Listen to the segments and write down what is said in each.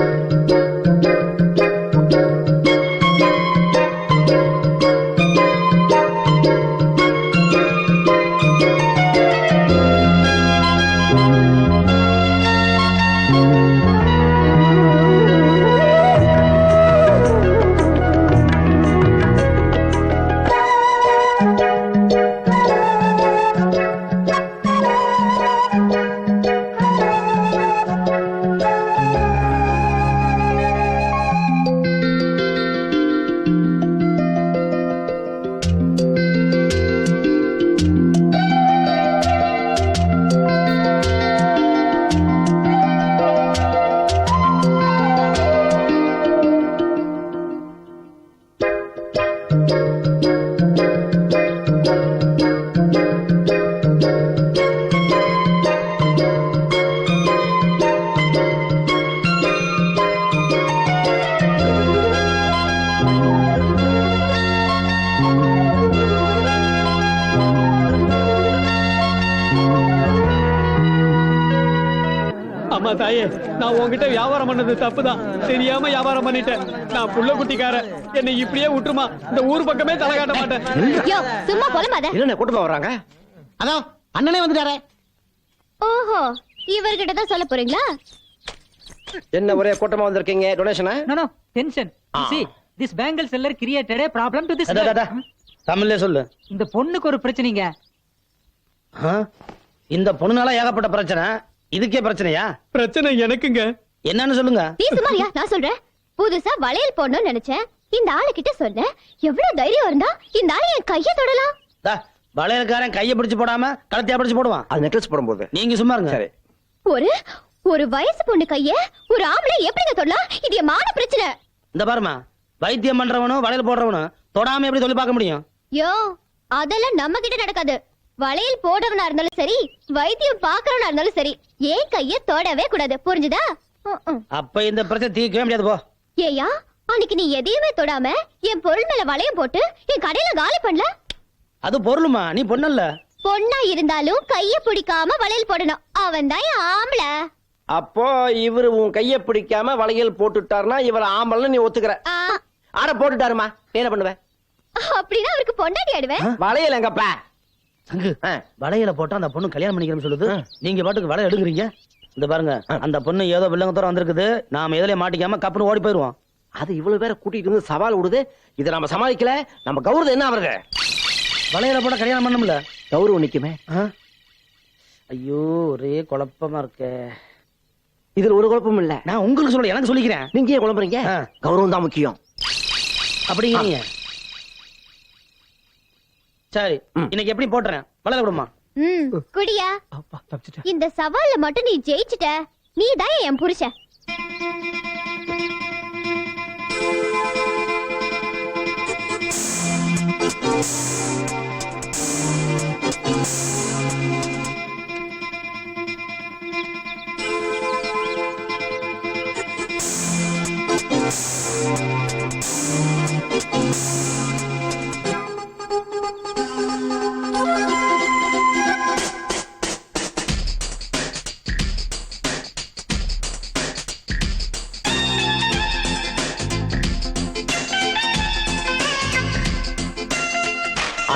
Thank you. நான் உன்கிட்ட வியாபாரம் பண்ணது தப்புதான். தெரியாம வியாபாரம் பண்ணிட்டேன். நான் புள்ள குட்டிக்காரன். என்னை இப்படியே விட்டுருமா? இந்த ஊர் பக்கமே தலை காட்ட மாட்டேன். யோ சும்மா புலமாத என்ன கூட்டமா வர்றாங்க? அதோ அண்ணனே வந்துட்டாரே. ஓஹோ இவர்கிட்ட தான் சொல்ல போறீங்களா? என்ன ஒரே கூட்டமா வந்திருக்கீங்க? டொனேஷனா No, no, tension. You see, this bangle seller created a problem to this தமிழ்ல சொல்லு. இந்த பொண்ணுக்கு ஒரு பிரச்சனைங்க? இந்த பொண்ணுனால ஏகப்பட்ட பிரச்சனை. இதுக்கே பிரச்சனையா? பிரச்சனை எனக்குங்க. என்னன்னு சொல்லுங்க. நீ சுமாரியா நான் சொல்றேன். புதுசா வளையல் போடணும்னு நினைச்சேன். இந்த ஆளு கிட்ட சொன்னேன். எவ்வளவு தைரியம் இருந்தா இந்த ஆளு என் கைய தொடலாம். தா, வளையல்காரன் கைய பிடிச்சு போடாம கழுத்தையா பிடிச்சு போடுவான். அது நெக்லஸ் போடும்போது. நீங்க சும்மா இருங்க. சரி. ஒரு ஒரு வயசு பொண்ணு கைய ஒரு ஆம்பளை எப்படிங்க தொடலாம்? இது என் மான பிரச்சனை. இந்த பாருமா வைத்தியம் பண்றவனும் வளையல் போடுறவனும் தொடாம எப்படி சொல்லி பார்க்க முடியும்? யோ அதெல்லாம் நம்ம கிட்ட நடக்காது. வளையல் போடவனா இருந்தாலும் சரி வைத்தியம் பாக்குறவனா இருந்தாலும் சரி ஏன் கைய தொடவே கூடாது? புரிஞ்சுதா. அப்ப இந்த பிரச்சனை தீர்க்கவே முடியாது போ. ஏயா அன்னைக்கு நீ எதையுமே தொடாம என் பொருள் மேல வளையம் போட்டு என் கடையில காலி பண்ணல? அது பொருளுமா? நீ பொண்ணல்ல. பொண்ணா இருந்தாலும் கைய பிடிக்காம வளையல் போடணும். அவன் தான் ஆம்பளை. அப்போ இவரு உன் கைய பிடிக்காம வளையல் போட்டுட்டாருன்னா இவர் ஆம்பளன்னு நீ ஒத்துக்கிற. ஆட போட்டுட்டாருமா? என்ன பண்ணுவ அப்படின்னா அவருக்கு பொண்டாட்டி ஆடுவேன்? வளையல் எங்கப்பா? சங்கு. வளையல போட்டா அந்த பொண்ணு கல்யாணம் பண்ணிக்கிறேன்னு சொல்லுது. நீங்க பாட்டுக்கு வளையல் எடுக்குறீங்க? இந்த பாருங்க அந்த பொண்ணு ஏதோ வில்லங்கத்தோட வந்திருக்குது. நாம எதுலயே மாட்டிக்காம கப்புனு ஓடி போயிருவோம். அது இவ்வளவு பேரை கூட்டிட்டு வந்து சவால் விடுது. இதை நம்ம சமாளிக்கல. நம்ம கௌரவம் என்ன ஆவறது வளையல போட்டா கல்யாணம் பண்ணும்ல கௌரவம் நிக்குமே? ஐயோ ஒரே குழப்பமா இருக்கே. இதுல ஒரு குழப்பமும் இல்ல. நான் உங்களுக்கு சொல்ல எனக்கு சொல்லிக்கிறேன். நீங்க ஏன் குழம்புறீங்க. கௌரவம் தான் முக்கியம். அப்படிங்கிறீங்க. சரி. இன்னைக்கு எப்படி போட்டுறேன்? வளையல விடுமா? ம் குடியா. இந்த சவால்ல மட்டும் நீ ஜெயிச்சிட்ட. நீ தான் என் புருஷன்.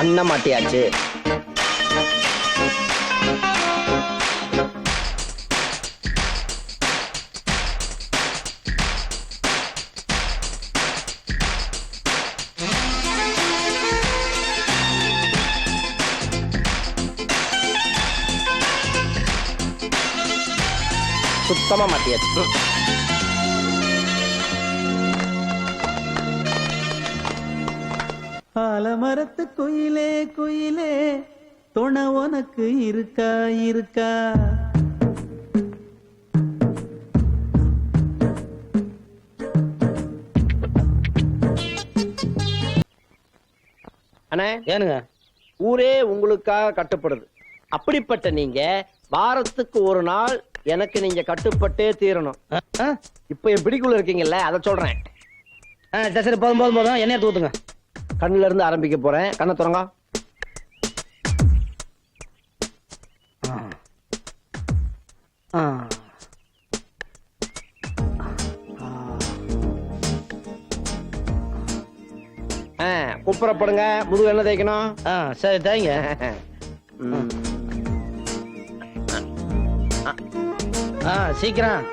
பண்ண மாட்டியாச்சு. சுத்தமா மாட்டியாச்சு. ஆலமரத்து குயிலே குயிலே துணை உனக்கு இருக்கா இருக்கா? அண்ணே ஏனுங்க? ஊரே உங்களுக்காக கட்டுப்படுது. அப்படிப்பட்ட நீங்க வாரத்துக்கு ஒரு நாள் எனக்கு நீங்க கட்டுப்பட்டே தீரணும்? இப்ப என் பிடிக்குள்ள இருக்கீங்கல்ல அதை சொல்றேன். சரி போதும் போதும் போதும். எண்ணெய் ஊத்துங்க கண்ணுல இருந்து ஆரம்பிக்க போறேன். கண்ணை திறங்க. ஆ. ஆ, குப்புறப்படுங்க. முதுகு என்ன தேய்க்கணும்? ஆ சரி தேங்க ம். ஆ சீக்கிரம்.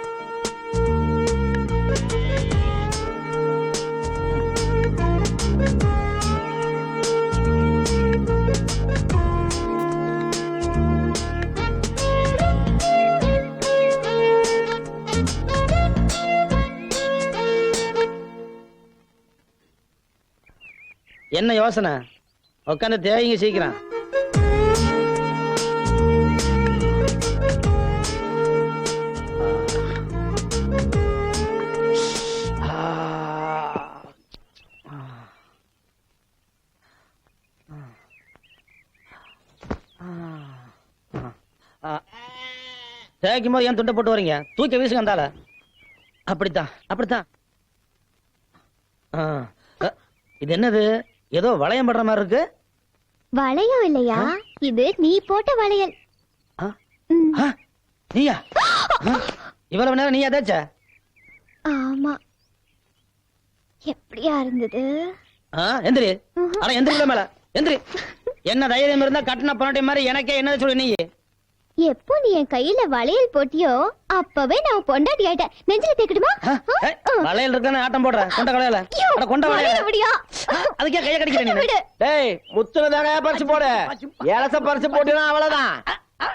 என்ன யோசனை? உட்காந்து தேவைங்க சீக்கிரம். தேய்க்கும் போது ஏன் துண்டை போட்டு வரீங்க? தூக்கி வீசுங்க அந்தால அப்படித்தான் அப்படித்தான். இது என்னது? ஏதோ வளையம் படுற மாதிரி இருக்கு. வளையம் இல்லையா? இது நீ போட்ட வளையல். நீயா? இவ்வளவு நேரம் நீ ஏதாச்ச ஆமா. எப்படியா இருந்தது? எந்திரி. அட எந்திரி மேல. எந்திரி. என்ன தைரியம் இருந்தா கட்டின பணட்டை மாதிரி எனக்கே என்ன சொல்லு நீ எப்போ நீ என் கையில வளையல் போட்டியோ அப்பவே நான் பொண்டாட்டி ஆயிட்டேன். நெஞ்சில ஏய், வளையல் இருக்கான்னு ஆட்டம் போடுற. கொண்ட கடையில அட கொண்ட வளையல. விடியா. அதுக்கே கைய கடிக்கிற நீ. டேய் முத்துனதாங்க பறிச்சு போடு. ஏலச பறிச்சு போட்டினா அவ்வளவுதான்.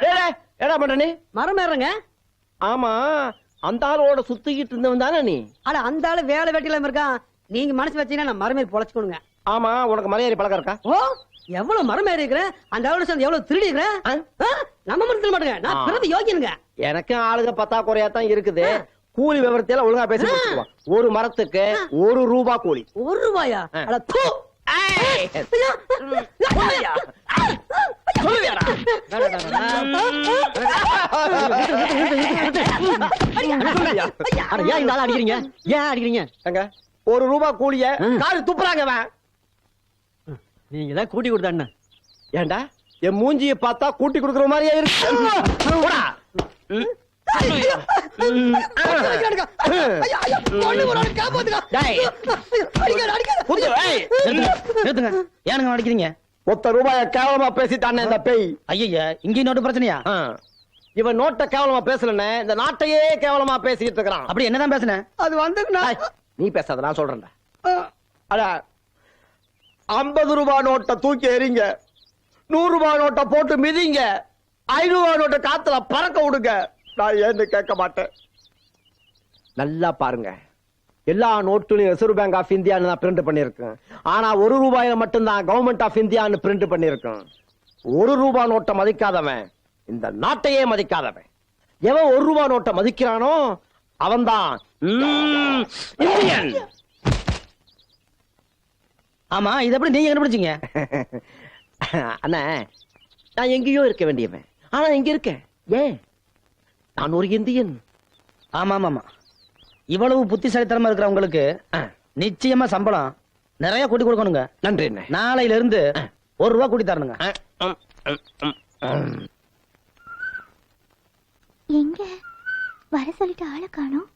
டேய், என்னடா பண்ற நீ? மரம் ஏறுறங்க ஆமா அந்த ஆளோட சுத்திக்கிட்டு இருந்தவன் தானே நீ? ஆனா அந்த ஆளு வேலை வெட்டில இருக்கான். நீங்க மனசு வச்சீங்கன்னா நான் மரம் ஏறி பொழைச்சுக்கணுங்க. ஆமா உனக்கு மலையேறி பழக்கம் இருக்கா? ஓ எவ்வளவு மரம் ஏறி இருக்கிறேன் அந்த ஆளோட சேர்ந்து எவ்வளவு திருடி இருக்கிறேன் ஆ? நம்ம மரம் திருட மாட்டேங்க. நான். பிறகு யோகியனுங்க. எனக்கும் ஆளுங்க பத்தாக்குறையா தான் இருக்குது. கூலி விவரத்தையெல்லாம் ஒழுங்கா பேசி ஒரு மரத்துக்கு ஒரு ரூபா கூலி. ஒரு ரூபாயா? அடிக்கிறீங்க? ஏன் அடிக்கிறீங்க? எங்க? ஒரு ரூபா கூலிய காது துப்புறாங்க அவன் நீங்க தான் கூட்டி கொடுத்தாண்ணா ஏண்டா? என் மூஞ்சிய பார்த்தா கூட்டி கொடுக்குற மாதிரியே ஏனுங்க அடிக்கிறீங்க? ஒத்த ரூபாய கேவலமா பேசிட்டானே இந்த பேய். ஐயா இங்கேயும் நோட்டு பிரச்சனையா. இவன் நோட்டை கேவலமா பேசலன்னு இந்த நாட்டையே கேவலமா பேசிக்கிட்டு இருக்கிறான். அப்படி என்னதான் பேசுனேன் அது வந்து நீ பேசாத நான் சொல்றேன்டா. அட ஐம்பது ரூபாய் நோட்டை தூக்கி எறிங்க. நூறு ரூபாய் நோட்டை போட்டு மிதிங்க. ஐநூறு ரூபாய் நோட்டை காத்துல பறக்க விடுங்க. நான் ஏன்னு கேட்க மாட்டேன். நல்லா பாருங்க. எல்லா நோட்டுலையும் ரிசர்வ் பேங்க் ஆஃப் இந்தியான்னு தான் பிரிண்ட் பண்ணிருக்கேன் ஆனா ஒரு ரூபாயில மட்டும்தான் கவர்மெண்ட் ஆஃப் இந்தியான்னு பிரிண்ட் பண்ணியிருக்கேன். ஒரு ரூபாய் நோட்டை மதிக்காதவன் இந்த நாட்டையே மதிக்காதவன். எவன் ஒரு ரூபாய் நோட்டை மதிக்கிறானோ அவன்தான். இந்தியன் ஆமா இது எப்படி நீங்க கண்டுபிடிச்சீங்க? அண்ணா நான் எங்கேயோ இருக்க வேண்டியவன். ஆனா இங்க இருக்கேன் ஏன்? நான் ஒரு இந்தியன். ஆமா ஆமா ஆமா இவ்வளவு புத்திசாலித்தனமா இருக்கிற உங்களுக்கு ஆ, நிச்சயமா சம்பளம் நிறைய கூட்டி கொடுக்கணுங்க. நன்றி அண்ணே. நாளையில இருந்து ஒரு ரூபா கூட்டி தரணுங்க. எங்க? வர சொல்லிட்டு ஆளை காணோம்.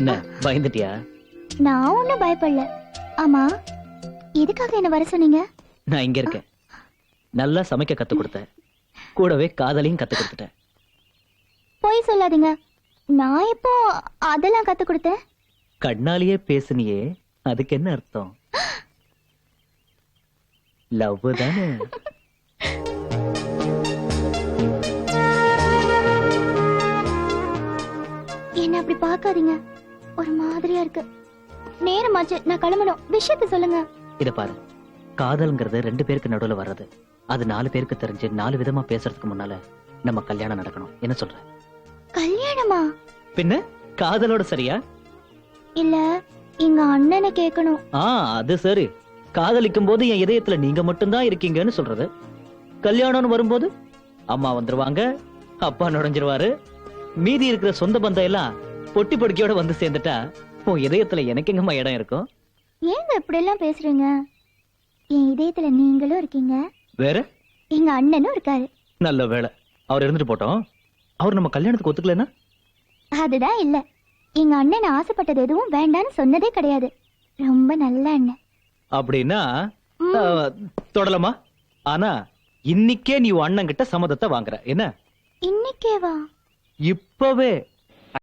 என்ன பயந்துட்டியா? நான் ஒண்ணும் பயப்படல. ஆமா எதுக்காக என்ன வர சொன்னீங்க? நான் இங்க இருக்கேன். நல்லா சமைக்க கத்து கொடுத்தேன் கூடவே காதலையும் கத்து கொடுத்துட்டேன். போய் சொல்லாதீங்க. நான் எப்போ அதெல்லாம் கத்து கொடுத்தேன்? கண்ணாலேயே பேசுனியே அதுக்கு என்ன அர்த்தம்? லவ் தானே? என்ன அப்படி பார்க்காதீங்க. ஒரு மாதிரியா இருக்கு. நேரமாச்சு நான் கிளம்பணும். விஷயத்த சொல்லுங்க. இத பாரு. காதல்ங்கிறது ரெண்டு பேருக்கு நடுவுல வர்றது. அது நாலு பேருக்கு தெரிஞ்சு நாலு விதமா பேசுறதுக்கு முன்னால நம்ம கல்யாணம் நடக்கணும். என்ன சொல்ற? கல்யாணமா? பின்ன? காதலோட சரியா? இல்ல எங்க அண்ணனை கேட்கணும் ஆ அது சரி. காதலிக்கும் போது என் இதயத்துல நீங்க மட்டும்தான் இருக்கீங்கன்னு சொல்றது. கல்யாணம்னு வரும்போது அம்மா வந்துருவாங்க அப்பா நுழைஞ்சிருவாரு. மீதி இருக்கிற சொந்த பந்தம் எல்லாம் பொட்டி பொடிக்கையோட வந்து சேர்ந்துட்டா உன் இதயத்துல எனக்கு எங்கம்மா இடம் இருக்கும்? ஏங்க இப்படி எல்லாம் பேசுறீங்க? என் இதயத்துல நீங்களும் இருக்கீங்க. வேற? எங்க அண்ணனும் இருக்காரு. நல்ல வேலை அவர் இருந்துட்டு போட்டோம். அவர் நம்ம கல்யாணத்துக்கு ஒத்துக்கலன்னா? அதுதான் இல்ல. எங்க அண்ணன் ஆசைப்பட்டது எதுவும் வேண்டான்னு சொன்னதே கிடையாது. ரொம்ப நல்ல அண்ணன். அப்படின்னா தொடலாமா ஆனா இன்னிக்கே நீ அண்ணன் கிட்ட சம்மதத்தை வாங்குற. என்ன? இன்னைக்கேவா? இப்பவே